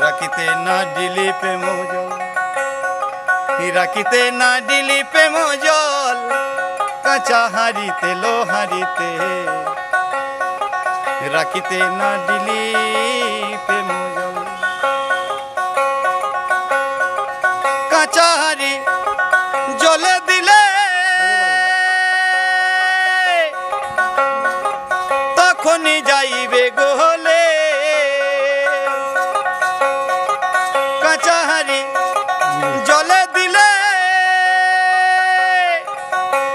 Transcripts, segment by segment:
রাখিতে না দিলি প্রেম জল রাখিতে না দিলি প্রেম জল কাঁচা হারিতে লো হারিতে রাখিতে না দিলি প্রেম জল কাঁচা হারি জলে দিলে তখনই যাইবে গোলে কাঁচাহারি জলে দিলে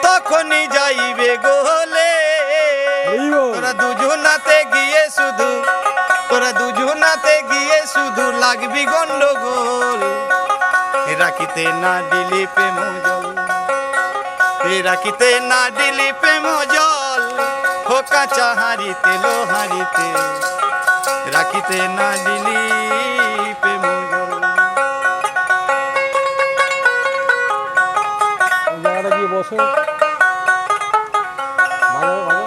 তখনই যাইবে গোলে তোরা দুজনাতে গিয়ে শুধু তোরা দুজনাতে গিয়ে শুধু লাগবি গন্ডগোল। রাখিতে না দিলি প্রেম জল। রাখিতে না দিলি প্রেম জল। হো কাঁচা হারিতে লো হারিতে রাখিতে না দিলি প্রেম জল। বসো। ভালো ভালো।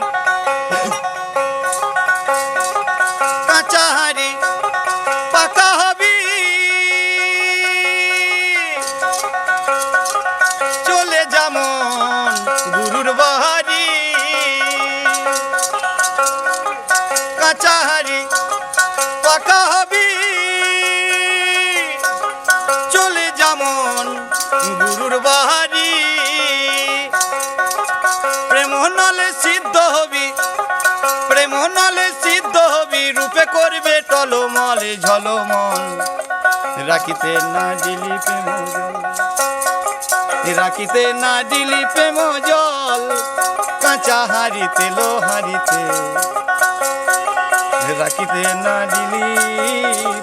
কাঁচা হারি পাকা হবি। চলে যেমন গুরুর বাহারি। প্রেম নলে সিদ্ধ হবি, প্রেম নলে সিদ্ধ হবি, রূপে করবে টলমলে ঝলমল। রাখিতে না দিলি প্রেম রাখিতে না দিলি প্রেম জল, কাঁচা হারিতে লো হারিতে রাখিতে না দিলি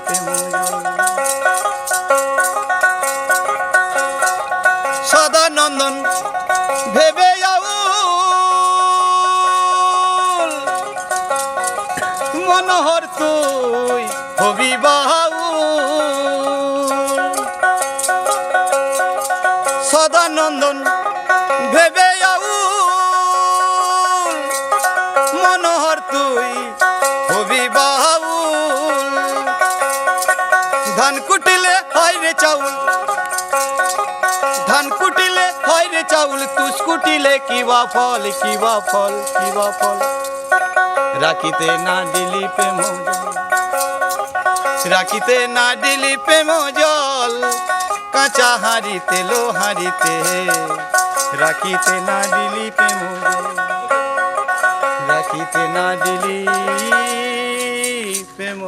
প্রেম। নন্দন ভেবে মনোহর তুই হবি বাউল। ধান কুটিলে হয় রে চাউল। ধান কুটিলে হয় রে চাউল তুস কুটিলে কিবা ফল কিবা ফল কিবা ফল। রাখিতে না দিলি প্রেম রাখিতে না দিলি প্রেম জল কাঁচা হারিতে লো হারিতে রাখিতে না দিলি প্রেম রাখিতে না দিলি প্রেম